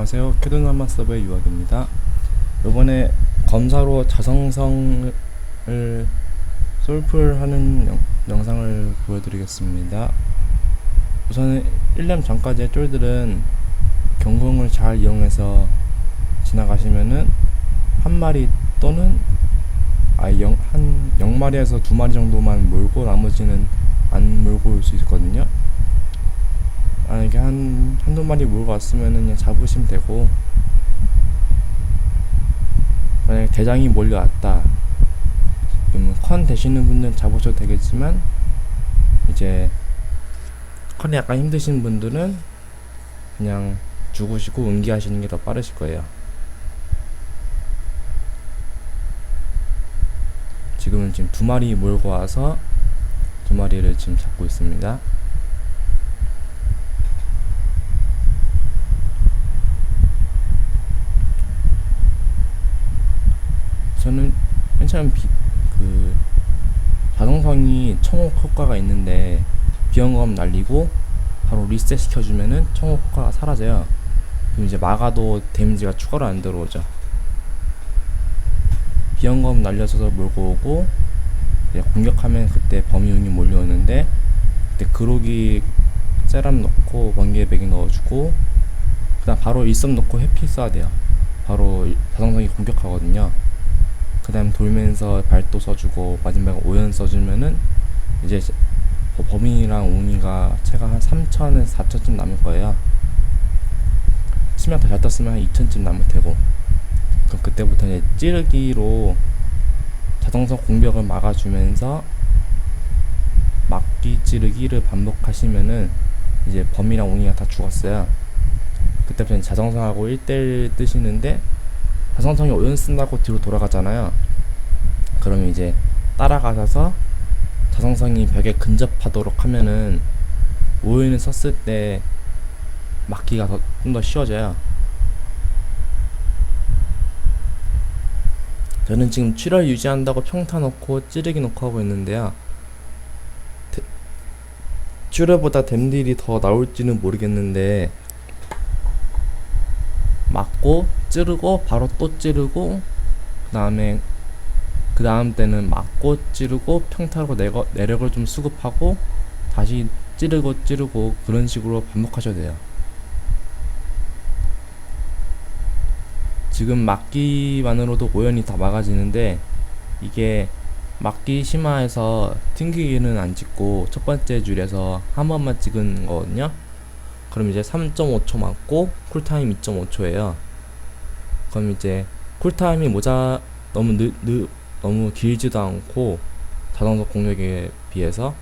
안녕하세요. 캐드나마 서버의 유학입니다. 이번에 검사로 자성성을 솔플하는 영, 영상을 보여드리겠습니다. 우선 1렘 전까지의 쫄들은 경공을 잘 이용해서 지나가시면은 한 마리 또는 아예 영, 한 0마리에서 2마리 정도만 몰고 나머지는 안 몰고 올 수 있거든요. 만약에 한, 한두 마리 몰고 왔으면은 그냥 잡으시면 되고, 만약에 대장이 몰려왔다. 그러면 컨 되시는 분들은 잡으셔도 되겠지만, 이제, 컨이 약간 힘드신 분들은 그냥 죽으시고 응기하시는 게 더 빠르실 거예요. 지금은 지금 두 마리 몰고 와서 두 마리를 지금 잡고 있습니다. 저는 맨 처음 비, 그 자동성이 청혹 효과가 있는데 비연검 날리고 바로 리셋 시켜주면은 청혹 효과가 사라져요. 그럼 이제 막아도 데미지가 추가로 안 들어오죠. 비연검 날려서 몰고 오고 공격하면 그때 범위운이 몰려오는데 그때 그로기 세람 넣고 번개 베개 넣어주고 그다음 바로 일섬 넣고 해피 써야 돼요. 바로 자동성이 공격하거든요. 그 다음 돌면서 발도 써주고 마지막에 오연 써주면은 이제 버- 범인이랑 웅이가 채가 한 3천에서 4천쯤 남을 거예요. 치명 다잘 떴으면 한 2천쯤 남을 테고 그럼 그때부터 이제 찌르기로 자동성 공격을 막아주면서 막기 찌르기를 반복하시면은 이제 범이랑 웅이가 다 죽었어요. 그때부터 이제 자정성하고 1대1 뜨시는데 자성성이 오연 쓴다고 뒤로 돌아가잖아요. 그러면 이제 따라가셔서 자성성이 벽에 근접하도록 하면은 오연을 썼을 때 막기가 좀 더 쉬워져요. 저는 지금 7월 유지한다고 평타 넣고 찌르기 넣고 하고 있는데요. 데- 7월보다 댐딜이 더 나올지는 모르겠는데 맞고 찌르고 바로 또 찌르고 그 다음에 그 다음 때는 맞고 찌르고 평타로 내거, 내력을 좀 수급하고 다시 찌르고 찌르고 그런 식으로 반복하셔야 돼요. 지금 막기만으로도 오연이 다 막아지는데 이게 막기 심화해서 튕기기는 안 찍고 첫 번째 줄에서 한 번만 찍은 거거든요. 그럼 이제 3.5초 맞고 쿨타임 2.5초예요. 그럼 이제 쿨타임이 모자 너무 느, 느, 너무 길지도 않고 자동차 공격에 비해서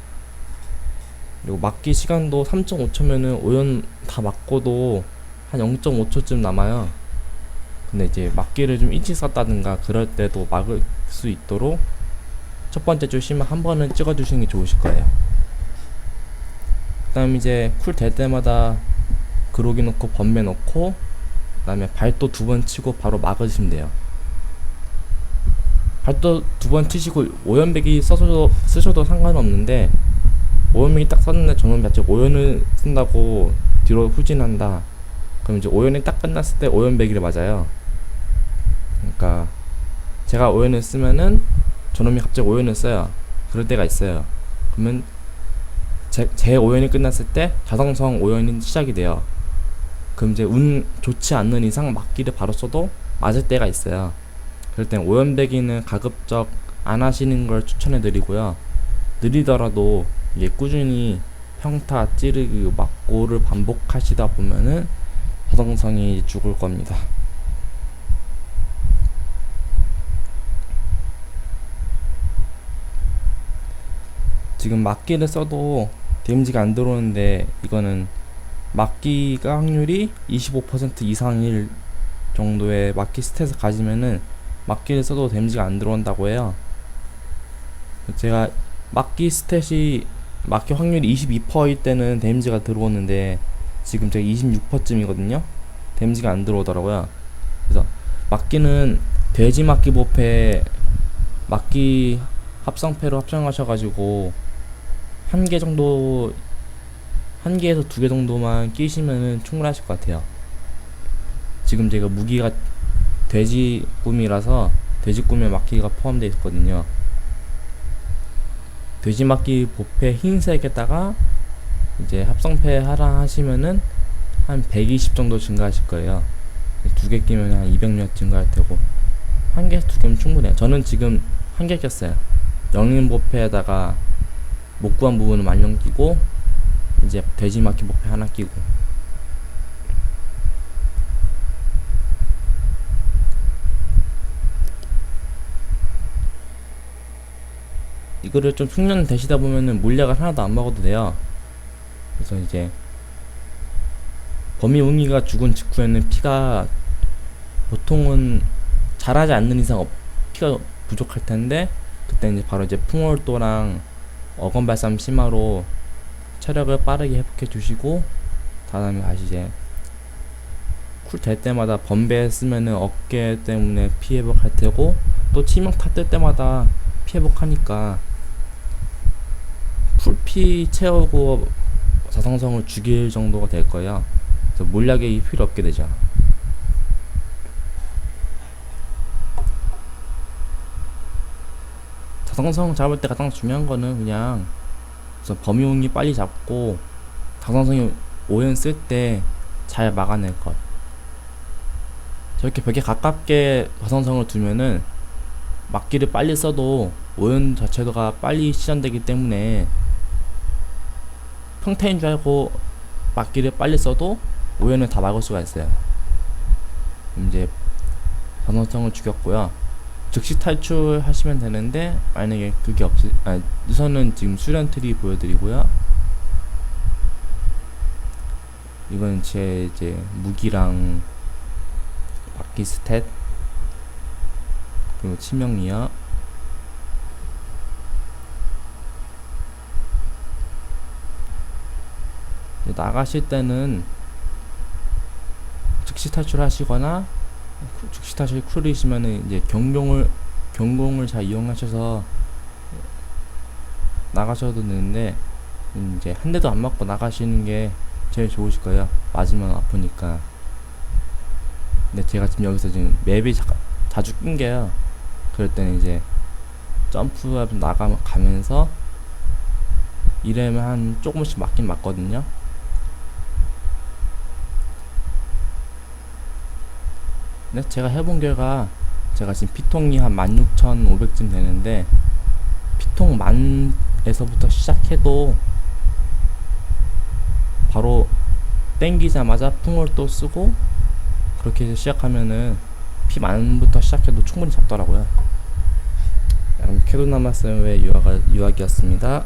그리고 맞기 시간도 3.5초면은 오연 다 맞고도 한 0.5초쯤 남아요. 근데 이제 막기를 좀 일찍 썼다든가 그럴 때도 막을 수 있도록 첫 번째 줄 쉬면 한 번은 찍어주시는 게 좋으실 거예요. 그 다음 이제 쿨 될 때마다 그로기 넣고 번매 그 다음에 발도 두 번 치고 바로 막으시면 돼요. 발도 두 번 치시고 오연백이 써서 쓰셔도 상관없는데 오연백이 딱 썼는데 저는 자체 오연을 쓴다고 뒤로 후진한다. 그럼 이제 오연이 딱 끝났을 때 오연백이를 맞아요. 그러니까 제가 오연을 쓰면은 저놈이 갑자기 오연을 써요. 그럴 때가 있어요. 그러면 제, 제 오연이 끝났을 때 자성성 오연이 시작이 돼요. 그럼 이제 운 좋지 않는 이상 막기를 바로 써도 맞을 때가 있어요. 그럴 땐 오연배기는 가급적 안 하시는 걸 추천해 드리고요. 느리더라도 이게 꾸준히 평타, 찌르기, 막고를 반복하시다 보면은 자성성이 죽을 겁니다. 지금 막기를 써도 데미지가 안 들어오는데 이거는 막기가 확률이 25% 이상일 정도의 막기 스탯을 가지면은 막기를 써도 데미지가 안 들어온다고 해요. 제가 막기 스탯이 막기 확률이 22%일 때는 데미지가 들어오는데 지금 제가 26%쯤이거든요. 데미지가 안 들어오더라고요. 그래서 막기는 돼지 막기 보패 막기 합성패로 합성하셔가지고 한 개 정도 한 개에서 두 개 정도만 끼시면은 충분하실 것 같아요. 지금 제가 무기가 돼지 꿈이라서 돼지 꿈에 막기가 포함되어 있거든요. 돼지 막기 보패 흰색에다가 이제 합성패 하라 하시면은 한 120 정도 증가하실 거예요. 두 개 끼면 한 200몇 증가할 테고 한 개, 두 개면 충분해요. 저는 지금 한 개 꼈어요. 영린 보패에다가 못 구한 부분은 만령 끼고 이제 돼지 막기 보패 하나 끼고 이거를 좀 숙련 되시다 보면은 물약을 하나도 안 먹어도 돼요. 그래서 이제 범위 웅이가 죽은 직후에는 피가 보통은 잘하지 않는 이상 없- 피가 부족할 텐데 그때 이제 바로 이제 풍월도랑 어건발삼 심화로 체력을 빠르게 회복해 주시고 다음에 다시 이제 쿨 될 때마다 번배 쓰면은 어깨 때문에 피 회복할 테고 또 치명타 뜰 때마다 피 회복하니까 풀피 채우고 자성성을 죽일 정도가 될 거예요. 그래서 물약이 필요 없게 되죠. 자성성 잡을 때 가장 중요한 거는 그냥 우선 범위운이 빨리 잡고 자성성이 오연 쓸 때 잘 막아낼 것. 저렇게 벽에 가깝게 자성성을 두면은 막기를 빨리 써도 오연 자체가 빨리 시전되기 때문에 평타인 줄 알고 막기를 빨리 써도 오연을 다 막을 수가 있어요. 이제 반원성을 죽였고요. 즉시 탈출하시면 되는데 만약에 그게 없이 아 우선은 지금 수련 트리 보여드리고요. 이건 제 이제 무기랑 막기 스탯 그리고. 이제 나가실 때는 즉시 탈출하시거나 쿠- 즉시 탈출 쿨이시면은 이제 경공을 경공을 잘 이용하셔서 나가셔도 되는데 이제 한 대도 안 맞고 나가시는 게 제일 좋으실 거예요. 맞으면 아프니까. 근데 제가 지금 여기서 지금 맵이 자, 자주 끊겨요. 그럴 때는 이제 점프하면서 나가면서 이러면 한 조금씩 맞긴 맞거든요. 네, 제가 해본 결과 제가 지금 피통이 한 16,500쯤 되는데 피통 만에서부터 시작해도 바로 땡기자마자 풍을 또 쓰고 그렇게 시작하면은 피 만부터 시작해도 충분히 잡더라고요. 그럼 캐도나마스의 유학, 유학이었습니다.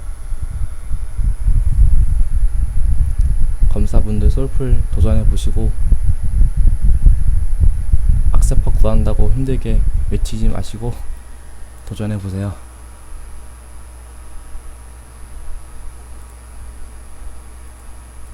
검사분들 솔플 도전해 보시고 악세파 구한다고 힘들게 외치지 마시고 도전해 보세요.